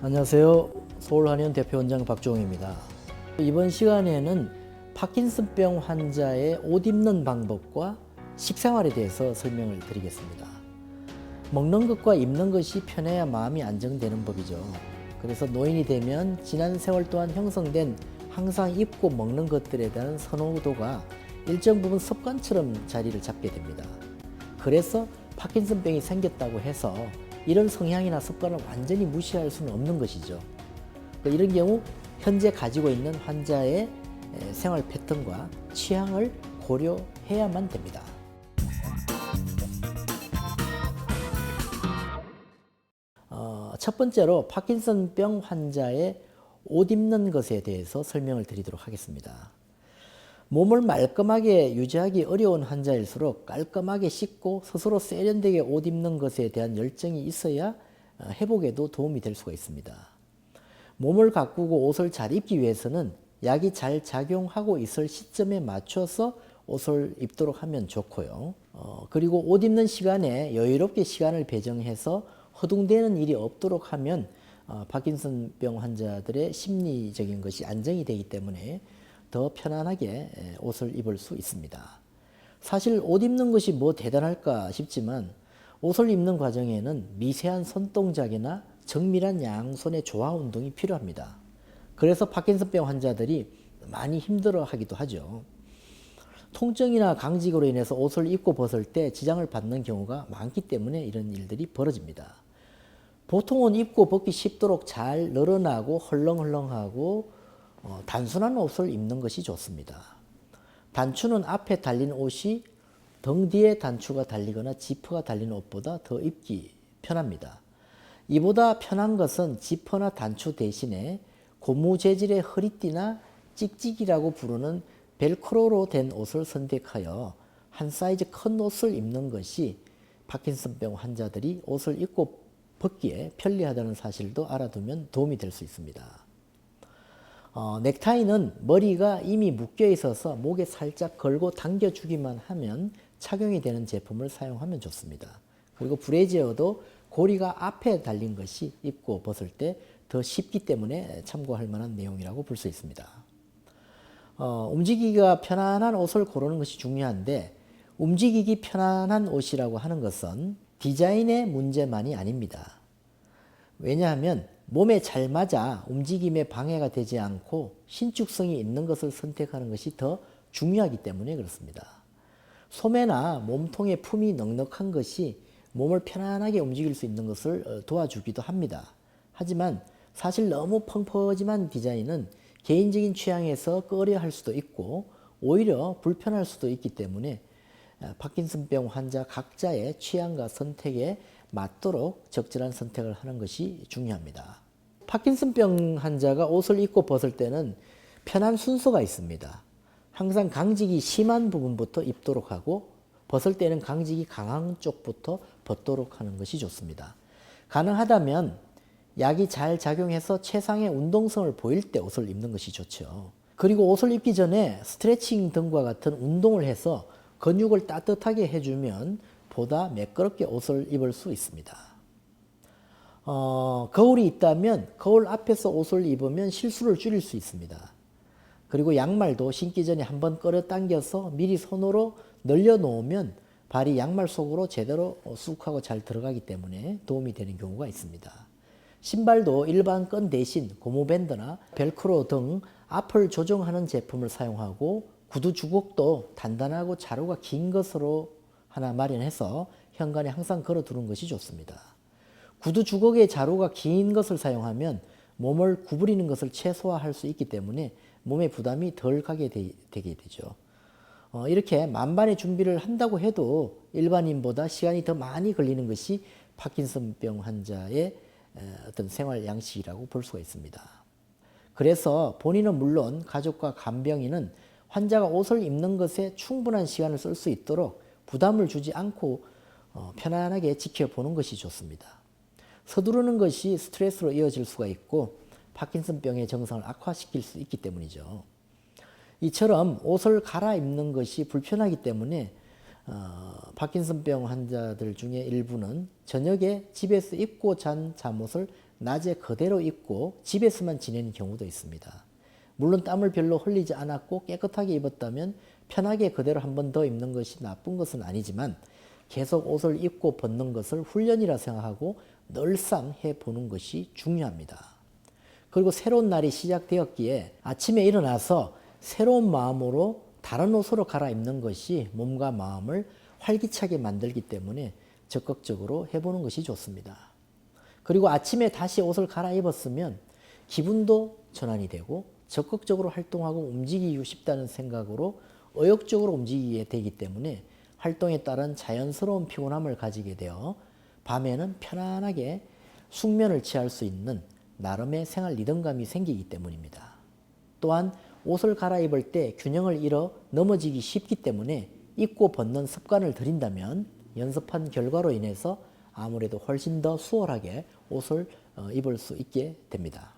안녕하세요. 서울한의원 대표원장 박종입니다. 이번 시간에는 파킨슨병 환자의 옷 입는 방법과 식생활에 대해서 설명을 드리겠습니다. 먹는 것과 입는 것이 편해야 마음이 안정되는 법이죠. 그래서 노인이 되면 지난 세월 동안 형성된 항상 입고 먹는 것들에 대한 선호도가 일정 부분 습관처럼 자리를 잡게 됩니다. 그래서 파킨슨병이 생겼다고 해서 이런 성향이나 습관을 완전히 무시할 수는 없는 것이죠. 그 이런 경우 현재 가지고 있는 환자의 에, 생활 패턴과 취향을 고려해야만 됩니다. 어, 첫 번째로 파킨슨병 환자의 옷 입는 것에 대해서 설명을 드리도록 하겠습니다. 몸을 말끔하게 유지하기 어려운 환자일수록 깔끔하게 씻고 스스로 세련되게 옷 입는 것에 대한 열정이 있어야 어, 회복에도 도움이 될 수가 있습니다. 몸을 가꾸고 옷을 잘 입기 위해서는 약이 잘 작용하고 있을 시점에 맞춰서 옷을 입도록 하면 좋고요. 어, 그리고 옷 입는 시간에 여유롭게 시간을 배정해서 허둥대는 일이 없도록 하면 어, 파킨슨병 환자들의 심리적인 것이 안정이 되기 때문에 더 편안하게 에, 옷을 입을 수 있습니다. 사실 옷 입는 것이 뭐 대단할까 싶지만 옷을 입는 과정에는 미세한 손동작이나 정밀한 양손의 조화 운동이 필요합니다. 그래서 파킨슨병 환자들이 많이 힘들어 하기도 하죠. 통증이나 강직으로 인해서 옷을 입고 벗을 때 지장을 받는 경우가 많기 때문에 이런 일들이 벌어집니다. 보통은 입고 벗기 쉽도록 잘 늘어나고 헐렁헐렁하고 어, 단순한 옷을 입는 것이 좋습니다. 단추는 앞에 달린 옷이 등 뒤에 단추가 달리거나 지퍼가 달린 옷보다 더 입기 편합니다. 이보다 편한 것은 지퍼나 단추 대신에 고무 재질의 허리띠나 찍찍이라고 부르는 벨크로로 된 옷을 선택하여 한 사이즈 큰 옷을 입는 것이 파킨슨병 환자들이 옷을 입고 벗기에 편리하다는 사실도 알아두면 도움이 될 수 있습니다. 어, 넥타이는 머리가 이미 묶여 있어서 목에 살짝 걸고 당겨주기만 하면 착용이 되는 제품을 사용하면 좋습니다. 그리고 브래지어도 고리가 앞에 달린 것이 입고 벗을 때 더 쉽기 때문에 참고할 만한 내용이라고 볼 수 있습니다. 어, 움직이기가 편안한 옷을 고르는 것이 중요한데 움직이기 편안한 옷이라고 하는 것은 디자인의 문제만이 아닙니다. 왜냐하면 몸에 잘 맞아 움직임에 방해가 되지 않고 신축성이 있는 것을 선택하는 것이 더 중요하기 때문에 그렇습니다. 소매나 몸통의 품이 넉넉한 것이 몸을 편안하게 움직일 수 있는 것을 어, 도와주기도 합니다. 하지만 사실 너무 펑퍼짐한 디자인은 개인적인 취향에서 꺼려 할 수도 있고 오히려 불편할 수도 있기 때문에 어, 파킨슨병 환자 각자의 취향과 선택에 맞도록 적절한 선택을 하는 것이 중요합니다. 파킨슨병 환자가 옷을 입고 벗을 때는 편한 순서가 있습니다. 항상 강직이 심한 부분부터 입도록 하고 벗을 때는 강직이 강한 쪽부터 벗도록 하는 것이 좋습니다. 가능하다면 약이 잘 작용해서 최상의 운동성을 보일 때 옷을 입는 것이 좋죠. 그리고 옷을 입기 전에 스트레칭 등과 같은 운동을 해서 근육을 따뜻하게 해주면 보다 매끄럽게 옷을 입을 수 있습니다. 어, 거울이 있다면 거울 앞에서 옷을 입으면 실수를 줄일 수 있습니다. 그리고 양말도 신기 전에 한번 끌어당겨서 미리 손으로 늘려놓으면 발이 양말 속으로 제대로 쑥 하고 잘 들어가기 때문에 도움이 되는 경우가 있습니다. 신발도 일반 끈 대신 고무밴드나 벨크로 등 앞을 조정하는 제품을 사용하고 구두 주걱도 단단하고 자루가 긴 것으로 하나 마련해서 현관에 항상 걸어 두는 것이 좋습니다. 구두 주걱의 자루가 긴 것을 사용하면 몸을 구부리는 것을 최소화할 수 있기 때문에 몸에 부담이 덜 가게 되, 게 되죠. 어, 이렇게 만반의 준비를 한다고 해도 일반인보다 시간이 더 많이 걸리는 것이 파킨슨병 환자의 에, 어떤 생활 양식이라고 볼 수가 있습니다. 그래서 본인은 물론 가족과 간병인은 환자가 옷을 입는 것에 충분한 시간을 쓸 수 있도록 부담을 주지 않고 어, 편안하게 지켜보는 것이 좋습니다. 서두르는 것이 스트레스로 이어질 수가 있고 파킨슨병의 증상을 악화시킬 수 있기 때문이죠. 이처럼 옷을 갈아입는 것이 불편하기 때문에 어, 파킨슨병 환자들 중에 일부는 저녁에 집에서 입고 잔 잠옷을 낮에 그대로 입고 집에서만 지내는 경우도 있습니다. 물론 땀을 별로 흘리지 않았고 깨끗하게 입었다면 편하게 그대로 한 번 더 입는 것이 나쁜 것은 아니지만 계속 옷을 입고 벗는 것을 훈련이라 생각하고 늘상 해 보는 것이 중요합니다. 그리고 새로운 날이 시작되었기에 아침에 일어나서 새로운 마음으로 다른 옷으로 갈아입는 것이 몸과 마음을 활기차게 만들기 때문에 적극적으로 해보는 것이 좋습니다. 그리고 아침에 다시 옷을 갈아입었으면 기분도 전환이 되고 적극적으로 활동하고 움직이고 싶다는 생각으로 의욕적으로 움직이게 되기 때문에 활동에 따른 자연스러운 피곤함을 가지게 되어 밤에는 편안하게 숙면을 취할 수 있는 나름의 생활 리듬감이 생기기 때문입니다. 또한 옷을 갈아입을 때 균형을 잃어 넘어지기 쉽기 때문에 입고 벗는 습관을 들인다면 연습한 결과로 인해서 아무래도 훨씬 더 수월하게 옷을 어, 입을 수 있게 됩니다.